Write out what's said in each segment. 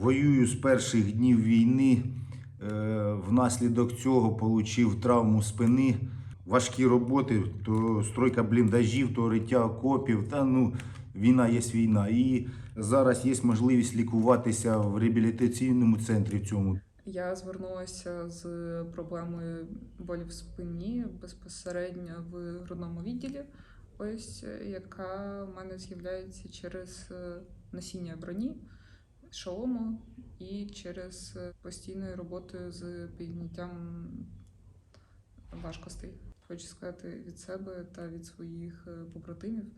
Воюю з перших днів війни. Е, Внаслідок цього отримав травму спини. Важкі роботи, то стройка бліндажів, то риття окопів. Та ну, війна є війна. І зараз є можливість лікуватися в реабілітаційному центрі в цьому. Я звернулася з проблемою болі в спині безпосередньо в грудному відділі, ось е, яка в мене з'являється через е, носіння броні, шолому і через е, постійною роботою з підняттям важкостей. Хочу сказати від себе та від своїх е, побратимів.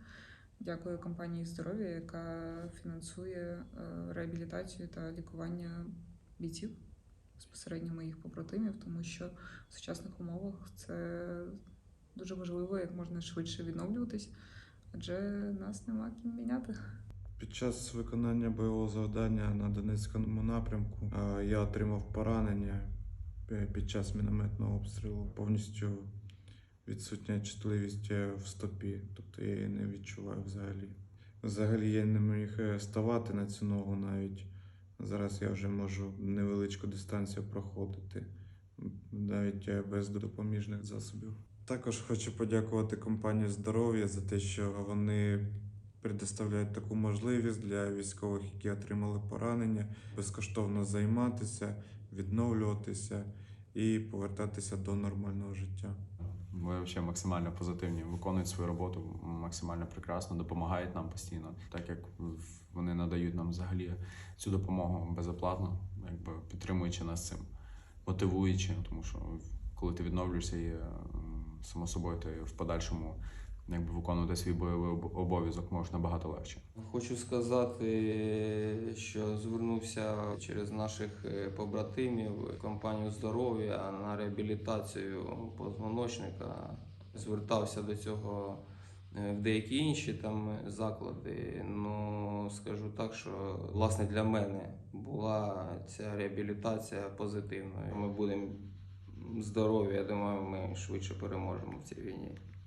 Дякую компанії здоров'я, яка фінансує е, реабілітацію та лікування бійців безпосередньо моїх побратимів, тому що в сучасних умовах це дуже важливо як можна швидше відновлюватись, адже нас нема ким міняти. Під час виконання бойового завдання на Донецькому напрямку е, я отримав поранення е, під час мінометного обстрілу. Повністю відсутня чутливість е, в стопі, тобто я її не відчуваю взагалі. Взагалі я не міг ставати на цю ногу навіть. Зараз я вже можу невеличку дистанцію проходити, навіть без допоміжних засобів. Також хочу подякувати компанії здоров'я за те, що вони предоставляють таку можливість для військових, які отримали поранення, безкоштовно займатися, відновлюватися і повертатися до нормального життя. Ви взагалі максимально позитивні, виконують свою роботу максимально прекрасно, допомагають нам постійно, так як вони надають нам взагалі цю допомогу безоплатно, якби підтримуючи нас цим, мотивуючи, тому що коли ти відновлюєшся і само собою ти в подальшому якби виконувати свій бойовий обов'язок можеш набагато легше. Хочу сказати, що звернувся через наших е, побратимів компанію здоров'я на реабілітацію позвоночника. Звертався до цього е, в деякі інші там заклади. Ну скажу так, що власне для мене була ця реабілітація позитивною. Ми будемо здорові. Я думаю, ми швидше переможемо в цій війні.